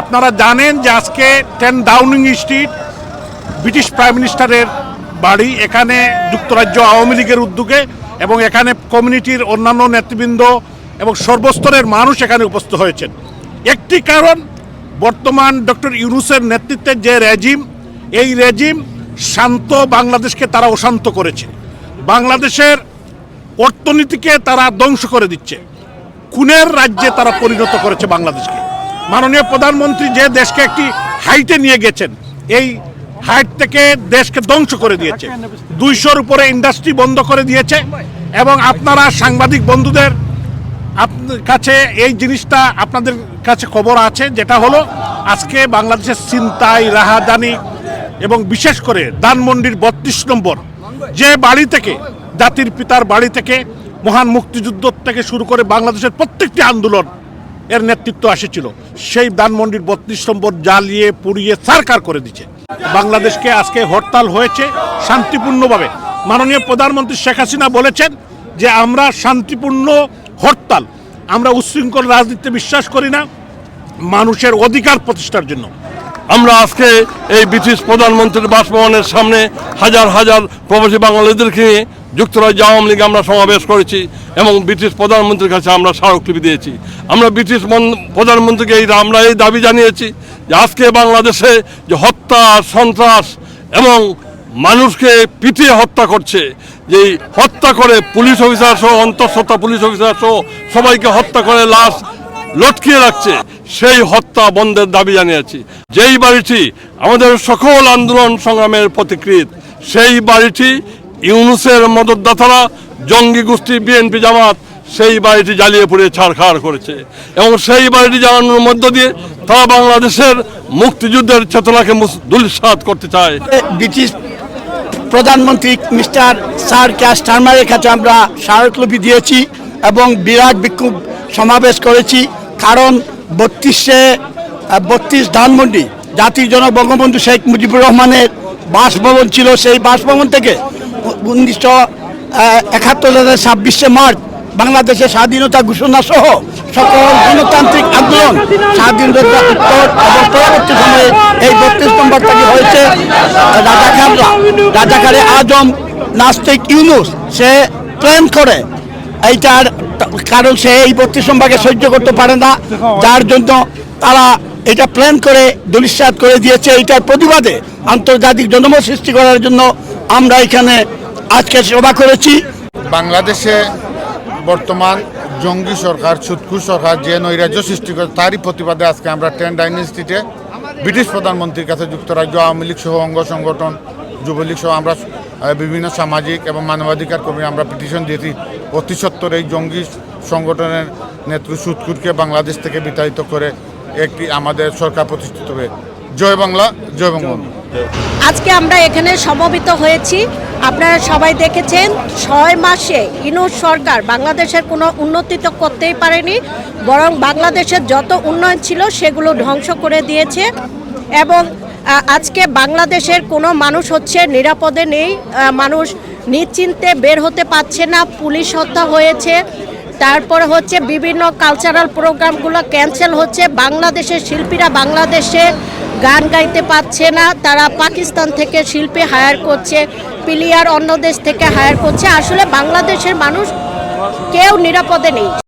আপনারা জানেন যে আজকে ten Downing Street British prime মিনিস্টারের বাড়ি এখানে যুক্তরাজ্য আওয়ামী লীগের উদ্যোগে এবং এখানে কমিউনিটির অন্যান্য নেতৃবৃন্দ এবং সর্বস্তরের মানুষ এখানে উপস্থিত হয়েছেন। একটি কারণ বর্তমান ডক্টর ইউনুসের নেতৃত্বে যে রেজিম এই রেজিম শান্ত বাংলাদেশকে তারা অশান্ত করেছে। বাংলাদেশের অর্থনীতিকে তারা ধ্বংস করে দিচ্ছে। খুনের রাজ্যে তারা পরিণত করেছে বাংলাদেশকে। মাননীয় প্রধানমন্ত্রী যে দেশকে একটি হাইটে নিয়ে গেছেন, এই হাইট থেকে দেশকে ধ্বংস করে দিয়েছে। দুইশোর উপরে ইন্ডাস্ট্রি বন্ধ করে দিয়েছে এবং আপনারা সাংবাদিক বন্ধুদের আপনার কাছে এই জিনিসটা আপনাদের কাছে খবর আছে, যেটা হলো আজকে বাংলাদেশের চিন্তাই রাহাদানি এবং বিশেষ করে ধানমন্ডির বত্রিশ নম্বর যে বাড়ি থেকে, জাতির পিতার বাড়ি থেকে মহান মুক্তিযুদ্ধ থেকে শুরু করে বাংলাদেশের প্রত্যেকটি আন্দোলন এর নেতৃত্ব আসেছিল। সেই ধানমন্ডির বত্রিশ নম্বর জ্বালিয়ে পুড়িয়ে সারকার করে দিচ্ছে বাংলাদেশকে আজকে হরতাল হয়েছে শান্তিপূর্ণভাবে। মাননীয় প্রধানমন্ত্রী শেখ হাসিনা বলেছেন যে আমরা শান্তিপূর্ণ হরতাল, আমরা উচ্ছৃঙ্খল রাজনীতিতে বিশ্বাস করি না, মানুষের অধিকার প্রতিষ্ঠার জন্য। আমরা আজকে এই ব্রিটিশ প্রধানমন্ত্রীর বাসভবনের সামনে হাজার হাজার প্রবাসী বাঙালিদেরকে যুক্তরাজ্য আওয়ামী লীগে আমরা সমাবেশ করেছি এবং ব্রিটিশ প্রধানমন্ত্রীর কাছে আমরা স্মারকলিপি দিয়েছি। আমরা ব্রিটিশ মন- প্রধানমন্ত্রীকে এই আমরা এই দাবি জানিয়েছি যে আজকে বাংলাদেশে যে হত্যা, সন্ত্রাস এবং মানুষকে পিটিয়ে হত্যা করছে, যে হত্যা করে পুলিশ অফিসার সহ, অন্তঃসত্ত্বা পুলিশ অফিসার সহ সবাইকে হত্যা করে লাশ লটকিয়ে রাখছে, সেই হত্যা বন্ধের দাবি জানিয়েছি। যেই বাড়িটি আমাদের সকল আন্দোলন সংগ্রামের প্রতিকৃত, সেই বাড়িটি ইউনুসের মদতদাতারা জঙ্গি গোষ্ঠী বিএনপি জামাত সেই বাড়িটি জ্বালিয়ে পুড়িয়ে ছাড়খাড় করেছে। এবং সেই বাড়িটি জ্বালানোর মধ্য দিয়ে তারা বাংলাদেশের মুক্তিযুদ্ধের চেতনাকে দুলিসাত করতে চায়। ব্রিটিশ প্রধানমন্ত্রী মিস্টার স্যার ক্যাশ টার্মারের কাছে আমরা স্মারকলিপি দিয়েছি এবং বিরাট বিক্ষোভ সমাবেশ করেছি। কারণ বত্রিশে বত্রিশ ধানমন্ডি জাতির জনক বঙ্গবন্ধু শেখ মুজিবুর রহমানের বাসভবন ছিল সেই বাসভবন থেকে উনিশশো একাত্তর সালের ছাব্বিশে মার্চ বাংলাদেশের স্বাধীনতা ঘোষণা সহ সকল গণতান্ত্রিক আন্দোলন স্বাধীনতা পরবর্তী সময়ে এই বত্রিশ নম্বর থেকে হয়েছে রাজাকাররা রাজাকারে আজম নাস্তিক ইউনুস, সে প্ল্যান করে। এইটার কারণ সে এই বত্রিশ নম্বরকে সহ্য করতে পারে না। যার জন্য তারা এটা প্ল্যান করে দুলিশ্বাত করে দিয়েছে। এইটার প্রতিবাদে আন্তর্জাতিক জনমত সৃষ্টি করার জন্য আমরা এখানে আজকে সভা করেছি। বাংলাদেশে বর্তমান জঙ্গি সরকার ছুতকু সরকার যে নৈরাজ্য সৃষ্টি করে তারই প্রতিবাদে আজকে আমরা টেন ডাইনেস্টিতে ব্রিটিশ প্রধানমন্ত্রীর কাছে যুক্তরাজ্য আওয়ামী লীগ সহ অঙ্গ সংগঠন যুবলীগ সহ আমরা বিভিন্ন সামাজিক এবং মানবাধিকার কর্মী আমরা পিটিশন দিয়েছি। অতি সত্তর এই জঙ্গি সংগঠনের নেত্রী সুৎকুরকে বাংলাদেশ থেকে বিতাড়িত করে একটি আমাদের সরকার প্রতিষ্ঠিত হবে জয় বাংলা জয় বঙ্গবন্ধু। আজকে আমরা এখানে সমবেত হয়েছি। আপনারা সবাই দেখেছেন, ছয় মাসে ইনুস সরকার বাংলাদেশের কোনো উন্নতি তো করতেই পারেনি, বরং বাংলাদেশের যত উন্নয়ন ছিল সেগুলো ধ্বংস করে দিয়েছে এবং আজকে বাংলাদেশের কোনো মানুষ হচ্ছে নিরাপদে নেই মানুষ নিশ্চিন্তে বের হতে পারছে না, পুলিশ হত্যা হয়েছে, তারপরে হচ্ছে বিভিন্ন কালচারাল প্রোগ্রামগুলো ক্যান্সেল হচ্ছে, বাংলাদেশের শিল্পীরা বাংলাদেশে গান গাইতে পারছে না, তারা পাকিস্তান থেকে শিল্পী হায়ার করছে, পিলিয়ার অন্য দেশ থেকে হায়ার করছে। আসলে বাংলাদেশের মানুষ কেউ নিরাপদে নেই।